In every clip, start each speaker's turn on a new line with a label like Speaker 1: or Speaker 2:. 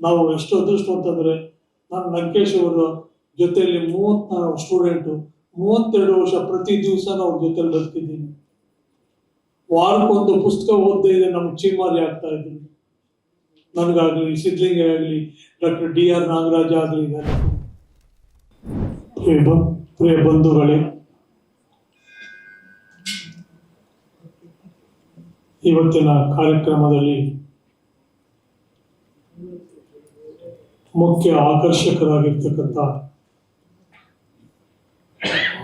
Speaker 1: ನಾವು ಎಷ್ಟು ಅದೃಷ್ಟ ಅಂತಂದರೆ ನಾನು ಲಂಕೇಶ್ ಅವರ ಜೊತೆಯಲ್ಲಿ ಮೂವತ್ನಾಲ್ಕು ಸ್ಟೂಡೆಂಟು ಮೂವತ್ತೆರಡು ವರ್ಷ ಪ್ರತಿ ದಿವಸ ನಾವು ಜೊತೆಲಿ ಬರ್ತಿದ್ದೀನಿ. ವಾರಕ್ಕೊಂದು ಪುಸ್ತಕ ಓದದೇ ಇದೆ ನಮ್ಗೆ ಚೀಮಾರಿ ಆಗ್ತಾ ಇದ್ದೀನಿ ನನಗಾಗಲಿ ಸಿದ್ಲಿಂಗ ಆಗಲಿ, ಡಾಕ್ಟರ್ ಡಿ ಆರ್ ನಾಗರಾಜ ಆಗಲಿ ಪ್ರಿಯ ಬಂಧುಗಳೇ, ಇವತ್ತಿನ ಕಾರ್ಯಕ್ರಮದಲ್ಲಿ ಮುಖ್ಯ ಆಕರ್ಷಕರಾಗಿರ್ತಕ್ಕಂಥ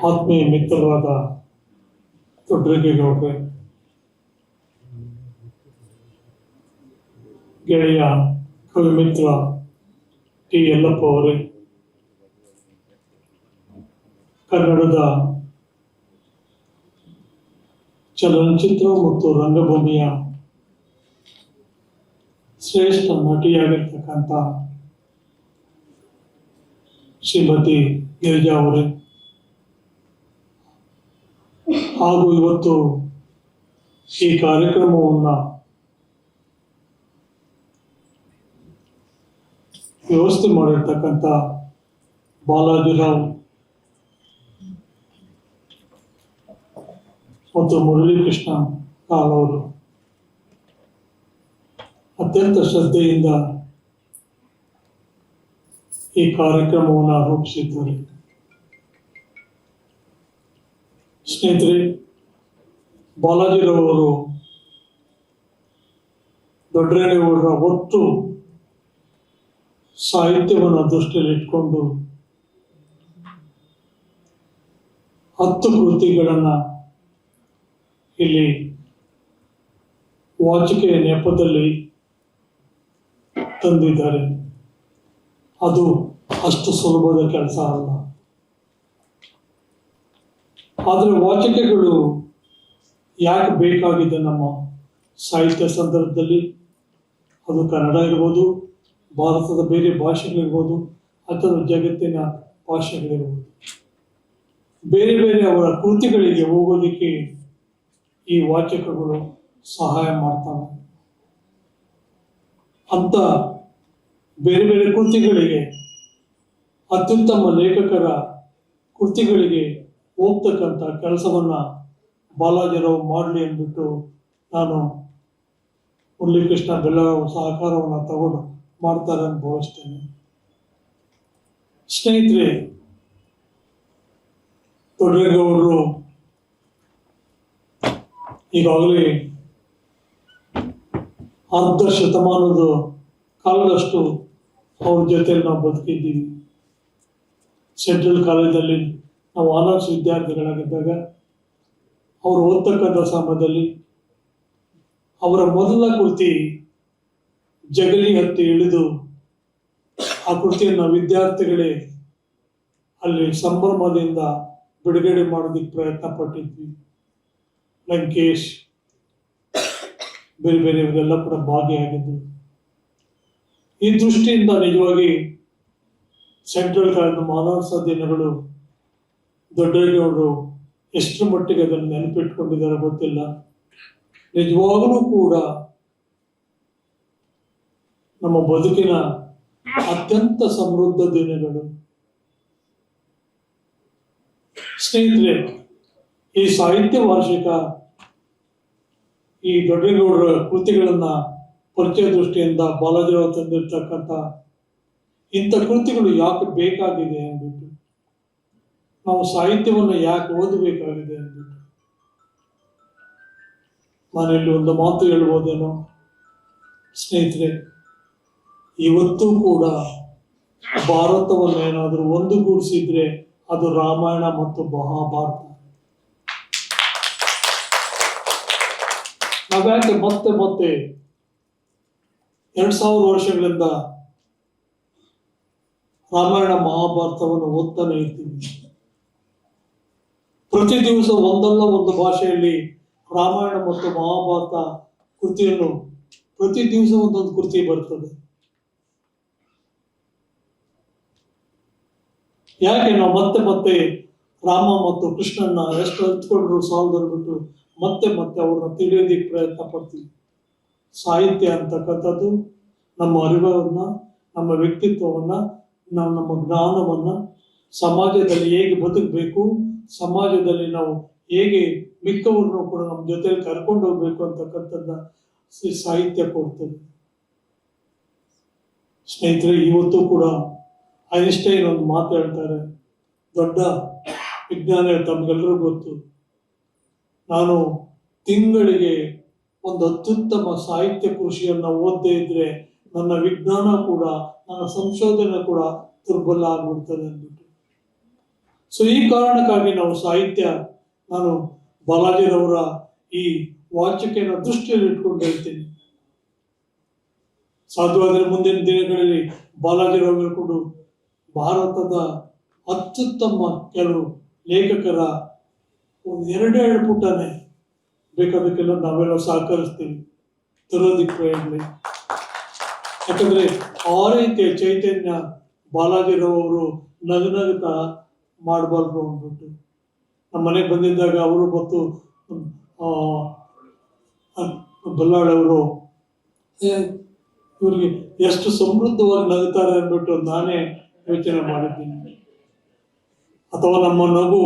Speaker 1: ಆತ್ಮೀಯ ಮಿತ್ರರಾದ ದೊಡ್ಡರೇಗೌಡ್ರೆ ಗೆಳೆಯ ಕವಿ ಮಿತ್ರ ಟಿ ಯಲ್ಲಪ್ಪ ಅವರೇ ಕನ್ನಡದ ಚಲನಚಿತ್ರ ಮತ್ತು ರಂಗಭೂಮಿಯ ಶ್ರೇಷ್ಠ ನಟಿಯಾಗಿರ್ತಕ್ಕಂಥ ಶ್ರೀಮತಿ ಗಿರಿಜಾ ಅವರೇ. ಹಾಗೂ ಇವತ್ತು ಈ ಕಾರ್ಯಕ್ರಮವನ್ನು ವ್ಯವಸ್ಥೆ ಮಾಡಿರ್ತಕ್ಕಂಥ ಬಾಲಾಜಿರಾವ್ ಮತ್ತು ಮುರಳೀಕೃಷ್ಣ ಕಾಲ್ ಅವರು ಅತ್ಯಂತ ಶ್ರದ್ಧೆಯಿಂದ ಈ ಕಾರ್ಯಕ್ರಮವನ್ನು ರೂಪಿಸಿದ್ದಾರೆ. ಸ್ನೇಹಿತರೆ, ಬಾಲಾಜಿರವರು ದೊಡ್ಡರೇಗೌಡರ ಒಟ್ಟು ಸಾಹಿತ್ಯವನ್ನು ದೃಷ್ಟಿಯಲ್ಲಿ ಇಟ್ಕೊಂಡು ಹತ್ತು ಕೃತಿಗಳನ್ನು ಇಲ್ಲಿ ವಾಚಿಕೆಯ ನೆಪದಲ್ಲಿ ತಂದಿದ್ದಾರೆ. ಅದು ಅಷ್ಟು ಸುಲಭದ ಕೆಲಸ ಅಲ್ಲ. ಆದರೆ ವಾಚಿಕೆಗಳು ಯಾಕೆ ಬೇಕಾಗಿದೆ ನಮ್ಮ ಸಾಹಿತ್ಯ ಸಂದರ್ಭದಲ್ಲಿ? ಅದು ಕನ್ನಡ ಇರ್ಬೋದು, ಭಾರತದ ಬೇರೆ ಭಾಷೆಗಳಿರ್ಬೋದು, ಅಥವಾ ಜಗತ್ತಿನ ಭಾಷೆಗಳಿರ್ಬೋದು. ಬೇರೆ ಬೇರೆ ಅವರ ಕೃತಿಗಳಿಗೆ ಹೋಗೋದಕ್ಕೆ ಈ ವಾಚಕಗಳು ಸಹಾಯ ಮಾಡ್ತವೆ. ಅಂತ ಬೇರೆ ಬೇರೆ ಕೃತಿಗಳಿಗೆ, ಅತ್ಯುತ್ತಮ ಲೇಖಕರ ಕೃತಿಗಳಿಗೆ ಹೋಗ್ತಕ್ಕಂಥ ಕೆಲಸವನ್ನ ಬಾಲಾಜಿರಾವ್ ಮಾಡಲಿ ಅಂದ್ಬಿಟ್ಟು ನಾನು ಮುರಳೀಕೃಷ್ಣ ಬೆಲ್ಲರಾವ್ ಸಹಕಾರವನ್ನು ತಗೊಂಡು ಮಾಡ್ತಾರೆ ಅಂತ ಭಾವಿಸ್ತೇನೆ. ಸ್ನೇಹಿತರೆ ದೊಡ್ಡಗೌಡರು ಈಗಾಗಲೇ ಅರ್ಧ ಶತಮಾನದ ಕಾಲದಷ್ಟು ಅವ್ರ ಜೊತೆಲಿ ನಾವು ಬದುಕಿದ್ದೀವಿ. ಸೆಂಟ್ರಲ್ ಕಾಲೇಜಲ್ಲಿ ನಾವು ಆನರ್ಸ್ ವಿದ್ಯಾರ್ಥಿಗಳಾಗಿದ್ದಾಗ ಅವರು ಓದ್ತಕ್ಕಂಥ ಸಮಯದಲ್ಲಿ ಅವರ ಮೊದಲ ಕೃತಿ ಜಗಲಿ ಹತ್ತಿ ಇಳಿದು ಆ ಕೃತಿಯನ್ನು ವಿದ್ಯಾರ್ಥಿಗಳೇ ಅಲ್ಲಿ ಸಂಭ್ರಮದಿಂದ ಬಿಡುಗಡೆ ಮಾಡೋದಕ್ಕೆ ಪ್ರಯತ್ನ ಪಟ್ಟಿದ್ವಿ. ಲಂಕೇಶ್, ಬೇರೆ ಬೇರೆಯವರೆಲ್ಲ ಕೂಡ ಭಾಗಿಯಾಗಿದ್ದರು. ಈ ದೃಷ್ಟಿಯಿಂದ ನಿಜವಾಗಿ ಸೆಂಟ್ರಲ್ ಕಾಲೇಜಿನ ಮಾನವ ದಿನಗಳು ದೊಡ್ಡಗೌಡರು ಎಷ್ಟು ಮಟ್ಟಿಗೆ ಅದನ್ನು ನೆನಪಿಟ್ಕೊಂಡಿದ್ದಾರೆ ಗೊತ್ತಿಲ್ಲ. ನಿಜವಾಗಲೂ ಕೂಡ ನಮ್ಮ ಬದುಕಿನ ಅತ್ಯಂತ ಸಮೃದ್ಧ ದಿನಗಳು. ಸ್ನೇಹಿತರೆ, ಈ ಸಾಹಿತ್ಯ ವಾರ್ಷಿಕ ಈ ದೊಡ್ಡಗೌಡರ ಕೃತಿಗಳನ್ನ ಪರಿಚಯ ದೃಷ್ಟಿಯಿಂದ ಬಾಲಾಜಿರಾವ್ ತಂದಿರ್ತಕ್ಕಂಥ ಇಂಥ ಕೃತಿಗಳು ಯಾಕೆ ಬೇಕಾಗಿದೆ ಅಂದ್ಬಿಟ್ಟು ನಾವು ಸಾಹಿತ್ಯವನ್ನು ಯಾಕೆ ಓದಬೇಕಾಗಿದೆ ಅಂದ್ಬಿಟ್ಟು. ನಾನಿಲ್ಲಿ ಒಂದು ಮಾತು ಹೇಳ್ಬೋದೇನೋ? ಸ್ನೇಹಿತರೆ, ಇವತ್ತೂ ಕೂಡ ಭಾರತವನ್ನು ಏನಾದರೂ ಒಂದುಗೂಡಿಸಿದ್ರೆ ಅದು ರಾಮಾಯಣ ಮತ್ತು ಮಹಾಭಾರತ. ನಾವ್ಯಾಕೆ ಮತ್ತೆ ಮತ್ತೆ ಎರಡ್ ಸಾವಿರ ವರ್ಷಗಳಿಂದ ರಾಮಾಯಣ ಮಹಾಭಾರತವನ್ನು ಓದ್ತಾನೆ ಇರ್ತೀವಿ. ಪ್ರತಿ ದಿವಸ ಒಂದಲ್ಲ ಒಂದು ಭಾಷೆಯಲ್ಲಿ ರಾಮಾಯಣ ಮತ್ತು ಮಹಾಭಾರತ ಕೃತಿಯನ್ನು ಪ್ರತಿ ದಿವಸ ಒಂದೊಂದು ಕೃತಿ ಬರ್ತದೆ. ಯಾಕೆ ನಾವು ಮತ್ತೆ ಮತ್ತೆ ರಾಮ ಮತ್ತು ಕೃಷ್ಣನ್ನ ಎಷ್ಟು ಹಂಚ್ಕೊಂಡ್ರು ಬಿಟ್ಟು ಮತ್ತೆ ಮತ್ತೆ ಅವ್ರನ್ನ ತಿಳಿಯೋದಿಕ್ಕೆ ಪ್ರಯತ್ನ ಪಡ್ತೀವಿ? ಸಾಹಿತ್ಯ ಅಂತಕ್ಕಂಥದ್ದು, ನಮ್ಮ ಅರಿವನ್ನ, ನಮ್ಮ ವ್ಯಕ್ತಿತ್ವವನ್ನ ನಾವು ನಮ್ಮ ಜ್ಞಾನವನ್ನು ಸಮಾಜದಲ್ಲಿ ಹೇಗೆ ಬದುಕಬೇಕು, ಸಮಾಜದಲ್ಲಿ ನಾವು ಹೇಗೆ ಮಿಕ್ಕವ್ರನ್ನು ಕೂಡ ನಮ್ಮ ಜೊತೆಯಲ್ಲಿ ಕರ್ಕೊಂಡು ಹೋಗ್ಬೇಕು ಅಂತಕ್ಕಂಥದ್ದನ್ನ ಸಾಹಿತ್ಯ ಕೊಡ್ತದೆ. ಸ್ನೇಹಿತರೆ, ಇವತ್ತು ಕೂಡ ಐನ್ಸ್ಟೈನ್ ಒಂದು ಮಾತು ಹೇಳ್ತಾರೆ, ದೊಡ್ಡ ವಿಜ್ಞಾನ ತಮ್ಗೆಲ್ಲರೂ ಗೊತ್ತು. ನಾನು ತಿಂಗಳಿಗೆ ಒಂದು ಅತ್ಯುತ್ತಮ ಸಾಹಿತ್ಯ ಕೃಷಿಯನ್ನು ಓದದೇ ಇದ್ರೆ ನನ್ನ ವಿಜ್ಞಾನ ಕೂಡ, ನನ್ನ ಸಂಶೋಧನೆ ಕೂಡ ದುರ್ಬಲ ಆಗ್ಬಿಡ್ತದೆ ಅಂದ್ಬಿಟ್ಟು. ಸೊ ಈ ಕಾರಣಕ್ಕಾಗಿ ನಾವು ಸಾಹಿತ್ಯ, ನಾನು ಬಾಲಾಜಿರವರ ಈ ವಾಚಿಕೆಯನ್ನು ದೃಷ್ಟಿಯಲ್ಲಿ ಇಟ್ಕೊಂಡು ಹೇಳ್ತೀನಿ. ಸಾಧ್ಯವಾದರೆ ಮುಂದಿನ ದಿನಗಳಲ್ಲಿ ಬಾಲಾಜಿರಾವ್ ಹೇಳ್ಕೊಂಡು ಭಾರತದ ಅತ್ಯುತ್ತಮ ಕೆಲವು ಲೇಖಕರ ಒಂದು ಎರಡೆರಡು ಪುಟನೆ ಬೇಕಾದಕ್ಕೆಲ್ಲ ನಾವೆಲ್ಲ ಸಹಕರಿಸ್ತೀವಿ. ತರೋದಿಕ್ಕೆ ಪ್ರಯತ್ನ. ಯಾಕಂದ್ರೆ ಆ ಚೈತನ್ಯ ಬಾಲಾಜಿರಾವ್ ಅವರು ನಗನಗುತ್ತಾ ಮಾಡಬಾರ್ದು ಅಂದ್ಬಿಟ್ಟು. ನಮ್ಮ ಮನೆಗೆ ಬಂದಿದ್ದಾಗ ಅವರು ಮತ್ತು ಬಲ್ಲಾಳವರು ಇವ್ರಿಗೆ ಎಷ್ಟು ಸಮೃದ್ಧವಾಗಿ ನಗುತ್ತಾರೆ ಅಂದ್ಬಿಟ್ಟು ನಾನೇ ಯೋಚನೆ ಮಾಡಿದ್ದೀನಿ. ಅಥವಾ ನಮ್ಮ ನಗು,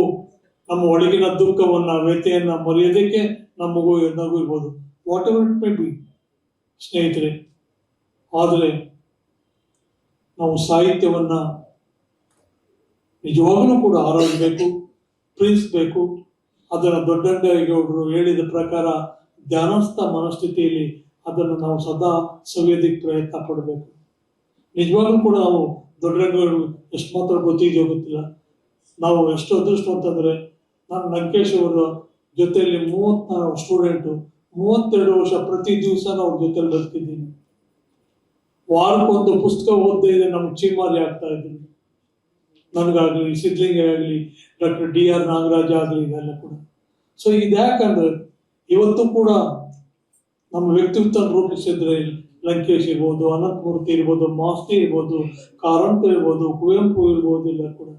Speaker 1: ನಮ್ಮ ಒಳಗಿನ ದುಃಖವನ್ನ, ವ್ಯಥೆಯನ್ನ ಮರೆಯೋದಕ್ಕೆ ನಮ್ಮ ಮಗು ನಗು ಇರ್ಬೋದು. Whatever it may be ಸ್ನೇಹಿತರೆ, ಆದರೆ ನಾವು ಸಾಹಿತ್ಯವನ್ನು ನಿಜವಾಗಲೂ ಕೂಡ ಆರಾಧಿಸಬೇಕು, ಪ್ರೀತಿಸಬೇಕು. ಅದನ್ನು ದೊಡ್ಡಂಗೇಗೌಡರು ಹೇಳಿದ ಪ್ರಕಾರ ಧ್ಯಾನಸ್ಥ ಮನಸ್ಥಿತಿಯಲ್ಲಿ ಅದನ್ನು ನಾವು ಸದಾ ಸವಿಯೋದಕ್ಕೆ ಪ್ರಯತ್ನ ಪಡಬೇಕು. ನಿಜವಾಗ್ಲೂ ಕೂಡ ನಾವು ದೊಡ್ಡರಂಗಗಳು ಎಷ್ಟು ಮಾತ್ರ ಗೊತ್ತಿದೆಯೋ ಗೊತ್ತಿಲ್ಲ. ನಾವು ಎಷ್ಟು ಅದೃಷ್ಟ ಅಂತಂದ್ರೆ, ನಾನು ಲಂಕೇಶ್ ಅವರ ಜೊತೆಯಲ್ಲಿ ಮೂವತ್ನಾಲ್ಕು ಸ್ಟೂಡೆಂಟು ಮೂವತ್ತೆರಡು ವರ್ಷ ಪ್ರತಿ ದಿವಸ ನಾವು ಜೊತೆಲಿ ಬರ್ತಿದ್ದೀನಿ ವಾರಕ್ಕೊಂದು ಪುಸ್ತಕ ಓದದೇ ಇದೆ, ನಮ್ಗೆ ಚೀಮಾರಿ ಆಗ್ತಾ ಇದ್ದೀನಿ. ನನಗಾಗಲಿ, ಸಿದ್ಲಿಂಗ ಆಗಲಿ, ಡಾಕ್ಟರ್ ಡಿ ಆರ್ ನಾಗರಾಜ ಆಗಲಿ, ಇದೆಲ್ಲ ಕೂಡ. ಸೊ ಇದ್ಯಾಕಂದ್ರೆ ಇವತ್ತು ಕೂಡ ನಮ್ಮ ವ್ಯಕ್ತಿತ್ವ ರೂಪಿಸಿದ್ರೆ ಲಂಕೇಶ್ ಇರ್ಬೋದು, ಅನಂತಮೂರ್ತಿ ಇರ್ಬೋದು, ಮಾಸ್ತಿ ಇರ್ಬೋದು, ಕಾರಂತ ಇರ್ಬೋದು, ಕುವೆಂಪು ಇರ್ಬೋದು ಇಲ್ಲ ಕೂಡ.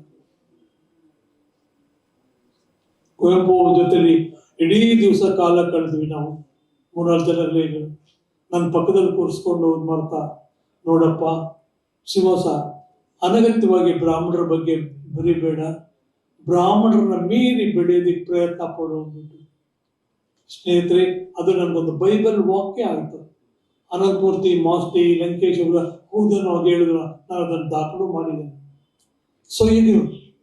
Speaker 1: ಕುವೆಂಪು ಅವ್ರ ಜೊತೆಲಿ ಇಡೀ ದಿವಸ ಕಾಲ ಕಳೆದ್ವಿ ನಾವು. ಮೂರ್ನಾಲ್ಕು ಜನರಲ್ಲಿ ನನ್ನ ಪಕ್ಕದಲ್ಲಿ ಕೂರಿಸ್ಕೊಂಡು ಇದು ಮಾಡ್ತಾ ನೋಡಪ್ಪ ಶಿವಸ ಅನಗತ್ಯವಾಗಿ ಬ್ರಾಹ್ಮಣರ ಬಗ್ಗೆ ಬರಿಬೇಡ. ಬ್ರಾಹ್ಮಣರನ್ನ ಮೀರಿ ಬೆಳೆಯೋದಕ್ಕೆ ಪ್ರಯತ್ನ ಸ್ನೇಹಿತರೆ, ಅದು ನನಗೊಂದು ಬೈಬಲ್ ವಾಕ್ಯ ಆಯಿತು. ಅನಂತಮೂರ್ತಿ, ಮಾಸ್ತಿ, ಲಂಕೇಶ್ ಅವರ ಹೌದನ್ನು ಅವಾಗ ಹೇಳಿದ್ರು. ನಾನು ಅದನ್ನು ದಾಖಲು ಮಾಡಿದ್ದೇನೆ ಸೊ ಇದು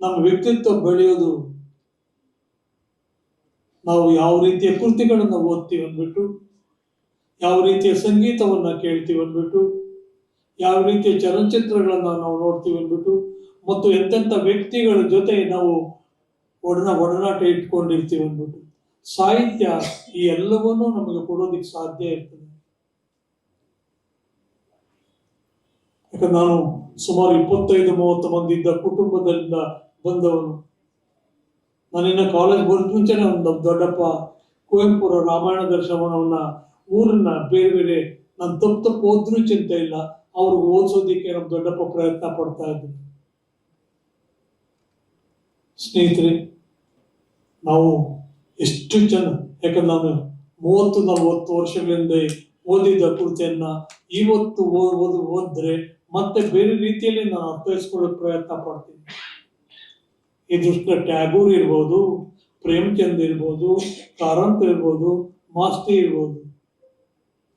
Speaker 1: ನಮ್ಮ ವ್ಯಕ್ತಿತ್ವ ಬೆಳೆಯೋದು ನಾವು ಯಾವ ರೀತಿಯ ಕೃತಿಗಳನ್ನು ಓದ್ತೀವಿ ಅಂದ್ಬಿಟ್ಟು, ಯಾವ ರೀತಿಯ ಸಂಗೀತವನ್ನು ಕೇಳ್ತೀವಿ ಅಂದ್ಬಿಟ್ಟು, ಯಾವ ರೀತಿಯ ಚಲನಚಿತ್ರಗಳನ್ನು ನಾವು ನೋಡ್ತೀವಿ ಅಂದ್ಬಿಟ್ಟು, ಮತ್ತು ಎಂತೆಂಥ ವ್ಯಕ್ತಿಗಳ ಜೊತೆ ನಾವು ಒಡನ ಒಡನಾಟ ಇಟ್ಕೊಂಡಿರ್ತೀವಿ ಅಂದ್ಬಿಟ್ಟು, ಸಾಹಿತ್ಯ ಈ ಎಲ್ಲವನ್ನೂ ನಮಗೆ ಕೊಡೋದಕ್ಕೆ ಸಾಧ್ಯ ಇರ್ತದೆ. ಯಾಕಂದ್ರೆ ನಾನು ಸುಮಾರು ಇಪ್ಪತ್ತೈದು, ಮೂವತ್ತು ಮಂದಿ ಇದ್ದ ಕುಟುಂಬದಿಂದ ಬಂದವನು. ನಾನಿನ್ನ ಕಾಲೇಜ್ ಬರೋದ್ ಮುಂಚೆನೆ ಒಂದು ದೊಡ್ಡಪ್ಪ ಕುವೆಂಪುರ ರಾಮಾಯಣ ದರ್ಶನವನ್ನ ಊರನ್ನ ಬೇರೆ ಬೇರೆ ನಾನು ತಪ್ಪು ತಪ್ಪು ಓದ್ರೂ ಚಿಂತೆ ಇಲ್ಲ. ಅವ್ರಿಗೆ ಓದಿಸೋದಿಕ್ಕೆ ನಮ್ಮ ದೊಡ್ಡಪ್ಪ ಪ್ರಯತ್ನ ಪಡ್ತಾ ಇದ್ದರು ಸ್ನೇಹಿತರೆ, ನಾವು ಎಷ್ಟು ಜನ ಯಾಕಂದ್ರೆ ನಾನು ಮೂವತ್ತು, ನಲವತ್ತು ವರ್ಷಗಳಿಂದ ಓದಿದ ಕೃತಿಯನ್ನ ಇವತ್ತು ಓದ್ ಓದ್ ಓದಿದ್ರೆ ಮತ್ತೆ ಬೇರೆ ರೀತಿಯಲ್ಲಿ ನಾನು ಅರ್ಥೈಸ್ಕೊಳ್ಳೋಕೆ ಪ್ರಯತ್ನ ಪಡ್ತೀನಿ. ಈ ಟ್ಯಾಗೂರ್ ಇರ್ಬೋದು, ಪ್ರೇಮ್ಚಂದ್ ಇರ್ಬೋದು, ಕಾರಂತ್ ಇರ್ಬೋದು, ಮಾಸ್ತಿ ಇರ್ಬೋದು.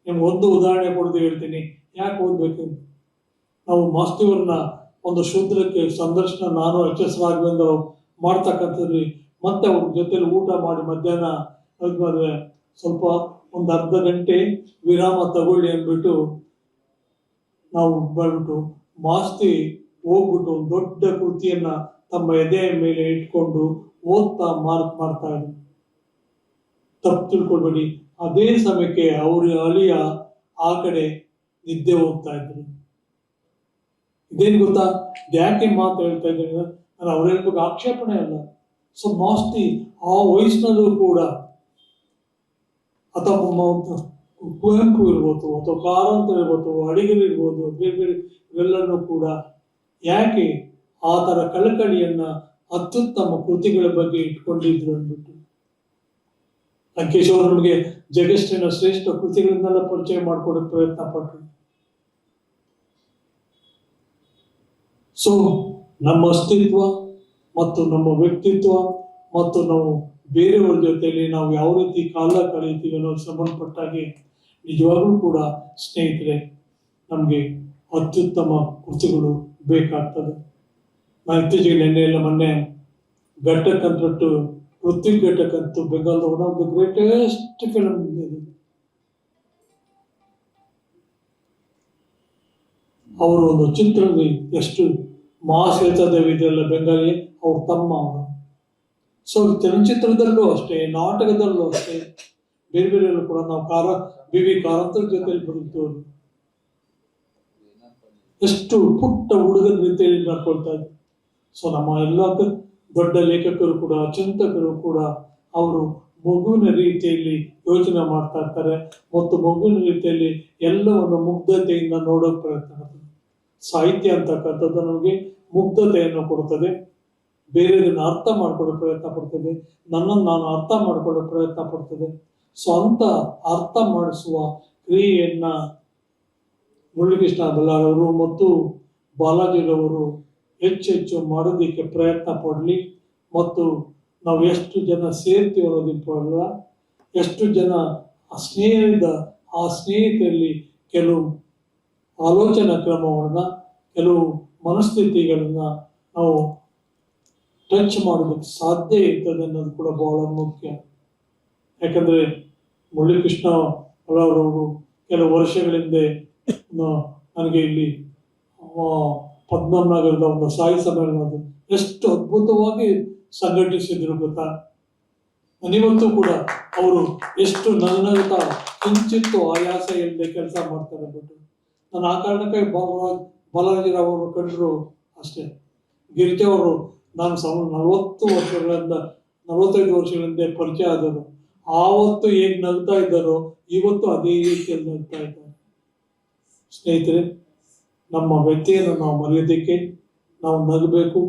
Speaker 1: ನಿಮ್ಗೆ ಒಂದು ಉದಾಹರಣೆ ಕೊಡೋದು ಹೇಳ್ತೀನಿ. ಯಾಕೆ ಓದ್ಬೇಕು? ನಾವು ಮಾಸ್ತಿಯವ್ರನ್ನ ಒಂದು ಶೂದ್ರಕ್ಕೆ ಸಂದರ್ಶನ ನಾನು ಎಚ್ ಮಾಡ್ತಕ್ಕಂಥದ್ರಿ ಮತ್ತೆ ಅವ್ರ ಜೊತೆಲಿ ಊಟ ಮಾಡಿ ಮಧ್ಯಾಹ್ನ ಅದಾದ್ಮೇಲೆ ಸ್ವಲ್ಪ ಒಂದು ಅರ್ಧ ಗಂಟೆ ವಿರಾಮ ತಗೊಳ್ಳಿ ಅಂದ್ಬಿಟ್ಟು ನಾವು ಬರ್ಬಿಟ್ಟು ಮಾಸ್ತಿ ಹೋಗ್ಬಿಟ್ಟು ದೊಡ್ಡ ಕೃತಿಯನ್ನ ತಮ್ಮ ಎದೆಯ ಮೇಲೆ ಇಟ್ಕೊಂಡು ಓದ್ತಾ ಮಾರ್ಕ್ ಮಾಡ್ತಾ ಇದ್ರು. ತಪ್ಪು ತಿಳ್ಕೊಳ್ಬೇಡಿ ಅದೇ ಸಮಯಕ್ಕೆ ಅವರ ಅಳಿಯ ಆ ಕಡೆ ನಿದ್ದೆ ಹೋಗ್ತಾ ಇದ್ರು. ಇದೇನು ಗೊತ್ತಾ? ಯಾಕೆ ಮಾತು ಹೇಳ್ತಾ ಇದ್ದೀನಿ ನಾನು ಅವ್ರ ಹೇಳ್ಬೇಕು ಆಕ್ಷೇಪಣೆ ಅಲ್ಲ. ಸೊ, ಮಾಸ್ತಿ ಆ ವಯಸ್ಸಿನಲ್ಲೂ ಕೂಡ ಅಥವಾ ಕುವೆಂಪು ಇರ್ಬೋದು, ಅಥವಾ ಕಾರಂತ ಇರ್ಬೋದು ಅಡಿಗರು ಇರ್ಬೋದು ಬೇರೆ ಬೇರೆ ಇವೆಲ್ಲರೂ ಕೂಡ ಯಾಕೆ ಆ ತರ ಕಳಕಳಿಯನ್ನ ಅತ್ಯುತ್ತಮ ಕೃತಿಗಳ ಬಗ್ಗೆ ಇಟ್ಕೊಂಡಿದ್ರು ಅಂದ್ಬಿಟ್ಟು. ಲಂಕೇಶ್ ಅವರು ನಮಗೆ ಜಗತ್ತಿನ ಶ್ರೇಷ್ಠ ಕೃತಿಗಳನ್ನೆಲ್ಲ ಪರಿಚಯ ಮಾಡ್ಕೊಡಕ್ ಪ್ರಯತ್ನ ಪಟ್ರು. ಸೊ ನಮ್ಮ ಅಸ್ತಿತ್ವ ಮತ್ತು ನಮ್ಮ ವ್ಯಕ್ತಿತ್ವ ಮತ್ತು ನಾವು ಬೇರೆಯವ್ರ ಜೊತೆಯಲ್ಲಿ ನಾವು ಯಾವ ರೀತಿ ಕಾಲ ಕಳೆಯುತ್ತೀವಿ ಅನ್ನೋದು ಸಂಬಂಧಪಟ್ಟಾಗೆ ನಿಜವಾಗ್ಲೂ ಕೂಡ ಸ್ನೇಹಿತರೆ, ನಮಗೆ ಅತ್ಯುತ್ತಮ ಕೃತಿಗಳು ಬೇಕಾಗ್ತದೆ. ನಾನು ಇತ್ತೀಚೆಗೆ ನಿನ್ನೆ ಇಲ್ಲ, ಮೊನ್ನೆ ಘಟ್ಟಕ್ ಪೃಥ್ವಿ ಘಟ್ಟಕ್ಕಂತೂ ಬೆಂಗಾಲ್ದ one of the greatest film ಅವರು ಒಂದು ಚಿತ್ರದಲ್ಲಿ ಎಷ್ಟು ಮಹಾಶ್ವೇತಾದೇವಿ ಇದೆಲ್ಲ ಬೆಂಗಾಲಿ, ಅವ್ರ ತಮ್ಮ ಅವರು. ಸೊ ಚಲನಚಿತ್ರದಲ್ಲೂ ಅಷ್ಟೇ, ನಾಟಕದಲ್ಲೂ ಅಷ್ಟೇ, ಬೇರೆ ಬೇರೆಯಲ್ಲೂ ಕೂಡ ನಾವು ಕಾರ, ಬಿ ವಿ ಕಾರಂತರ ಜೊತೆಯಲ್ಲಿ ಬದುಕ್ತೇವೆ ಎಷ್ಟು ಪುಟ್ಟ ಹುಡುಗನ ರೀತಿಯಲ್ಲಿ ನಡ್ಕೊಳ್ತಾ ಇದ್ರು. ಸೊ ನಮ್ಮ ಎಲ್ಲ ದೊಡ್ಡ ಲೇಖಕರು ಕೂಡ, ಚಿಂತಕರು ಕೂಡ ಅವರು ಮಗುವಿನ ರೀತಿಯಲ್ಲಿ ಯೋಚನೆ ಮಾಡ್ತಾ ಇರ್ತಾರೆ. ಮತ್ತು ಮಗುವಿನ ರೀತಿಯಲ್ಲಿ ಎಲ್ಲವನ್ನು ಮುಗ್ಧತೆಯಿಂದ ನೋಡೋಕೆ ಪ್ರಯತ್ನ ಮಾಡ್ತಾರೆ. ಸಾಹಿತ್ಯ ಅಂತಕ್ಕಂಥದ್ದು ನಮಗೆ ಮುಗ್ಧತೆಯನ್ನು ಕೊಡುತ್ತದೆ ಬೇರೆಯದನ್ನು ಅರ್ಥ ಮಾಡ್ಕೊಳ್ಳೋ ಪ್ರಯತ್ನ ಪಡ್ತದೆ. ನನ್ನನ್ನು ನಾನು ಅರ್ಥ ಮಾಡ್ಕೊಳ್ಳೋ ಪ್ರಯತ್ನ ಪಡ್ತದೆ. ಸೊ ಅಂತ ಅರ್ಥ ಮಾಡಿಸುವ ಕ್ರಿಯೆಯನ್ನ ಮುರಳಿಕೃಷ್ಣ ಬಲ್ಲಾಳವರು ಮತ್ತು ಬಾಲಾಜಿರವರು ಹೆಚ್ಚು ಹೆಚ್ಚು ಮಾಡೋದಕ್ಕೆ ಪ್ರಯತ್ನ ಪಡಲಿ. ಮತ್ತು ನಾವು ಎಷ್ಟು ಜನ ಸೇರ್ತೀವಿ ಅನ್ನೋದು ಇಂಪಾರ್ಟಲ್ಲ ಎಷ್ಟು ಜನ ಆ ಸ್ನೇಹದ, ಆ ಸ್ನೇಹಿತರಲ್ಲಿ ಕೆಲವು ಆಲೋಚನಾ ಕ್ರಮಗಳನ್ನ ಕೆಲವು ಮನಸ್ಥಿತಿಗಳನ್ನ ನಾವು ಟಚ್ ಮಾಡೋದಕ್ಕೆ ಸಾಧ್ಯ ಇರ್ತದೆ ಅನ್ನೋದು ಕೂಡ ಬಹಳ ಮುಖ್ಯ. ಯಾಕಂದ್ರೆ ಮುರಳಿಕೃಷ್ಣ ಅವರವರು ಕೆಲವು ವರ್ಷಗಳಿಂದ ನನಗೆ ಇಲ್ಲಿ ಆ, ಪದ್ಮನಾಭನಗರದ ಒಂದು ಸಾಯಿ ಸಮ್ಮೇಳನ ಎಷ್ಟು ಅದ್ಭುತವಾಗಿ ಸಂಘಟಿಸಿದ್ರು ಗೊತ್ತಾ? ನಾನಿವತ್ತು ಕೂಡ ಅವರು ಎಷ್ಟು ನನ್ನಂತ ಕಿಂಚಿತ್ತು ಆಯಾಸ ಇಲ್ಲದೆ ಕೆಲಸ ಮಾಡ್ತಾರೆ ಬಿಟ್ಟು. ನಾನು ಆ ಕಾರಣಕ್ಕೆ ಬಾಲರಾಜ್ ಬಾಲಾಜಿರಾವ್ ಅವರು ಕಂಡರು ಅಷ್ಟೇ. ಗಿರಿಜಾ ಅವರು ನಾನು ಸಮ ನಲವತ್ತು ವರ್ಷಗಳಿಂದ ನಲವತ್ತೈದು ವರ್ಷಗಳಿಂದ ಪರಿಚಯ ಆದರು ಆವತ್ತು ಹೇಗೆ ನಗ್ತಾ ಇದ್ದಾರೋ ಇವತ್ತು ಅದೇ ರೀತಿಯಲ್ಲಿ ನಗ್ತಾ ಇದ್ದಾರೆ. ಸ್ನೇಹಿತರೆ ನಮ್ಮ ವ್ಯಕ್ತಿಯನ್ನು ನಾವು ಮರೆಯೋದಕ್ಕೆ ನಾವು ನಗಬೇಕು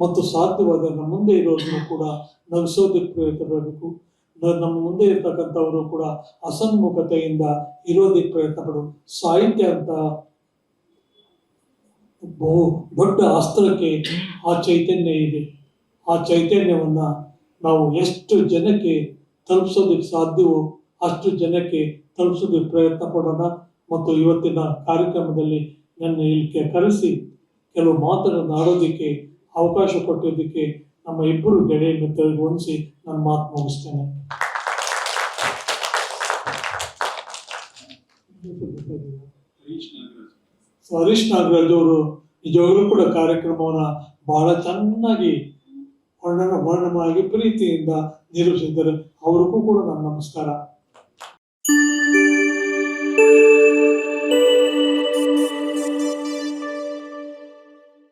Speaker 1: ಮತ್ತು ಸಾಧ್ಯವಾದ ನಮ್ಮ ಮುಂದೆ ಇರೋದನ್ನು ಕೂಡ ನಗಿಸೋದಕ್ಕೆ ಪ್ರಯತ್ನ ಪಡಬೇಕು. ನಮ್ಮ ಮುಂದೆ ಇರ್ತಕ್ಕಂಥವರು ಕೂಡ ಅಸನ್ಮುಖತೆಯಿಂದ ಇರೋದಕ್ಕೆ ಪ್ರಯತ್ನ ಪಡು ಸಾಹಿತ್ಯ ಅಂತ ಬಹು ದೊಡ್ಡ ಅಸ್ತ್ರಕ್ಕೆ ಆ ಚೈತನ್ಯ ಇದೆ. ಆ ಚೈತನ್ಯವನ್ನ ನಾವು ಎಷ್ಟು ಜನಕ್ಕೆ ತಲುಪಿಸೋದಕ್ಕೆ ಸಾಧ್ಯವೋ ಅಷ್ಟು ಜನಕ್ಕೆ ತಲುಪಿಸೋದಕ್ಕೆ ಪ್ರಯತ್ನ ಪಡೋಣ. ಮತ್ತು ಇವತ್ತಿನ ಕಾರ್ಯಕ್ರಮದಲ್ಲಿ ನನ್ನ ಇಲ್ಲಿ ಕರೆಸಿ ಕೆಲವು ಮಾತುಗಳನ್ನು ಆಡೋದಕ್ಕೆ ಅವಕಾಶ ಕೊಟ್ಟಿದ್ದಕ್ಕೆ ನಮ್ಮ ಇಬ್ಬರು ಗೆಳೆಯ ಮಿತ್ರರಿಗೆ ಹೊಂದಿಸಿ ನನ್ನ ಮಾತು ಮುಗಿಸ್ತೇನೆ. ಹರೀಶ್ ನಾಗರಾಜ್. ಅವರು ನಿಜವಾಗ್ಲೂ ಕೂಡ ಕಾರ್ಯಕ್ರಮವನ್ನ ಬಹಳ ಚೆನ್ನಾಗಿ ವರ್ಣನ ವರ್ಣವಾಗಿ ಪ್ರೀತಿಯಿಂದ ನಿರೂಪಿಸಿದ್ದಾರೆ. ಅವ್ರಿಗೂ ಕೂಡ ನನ್ನ ನಮಸ್ಕಾರ.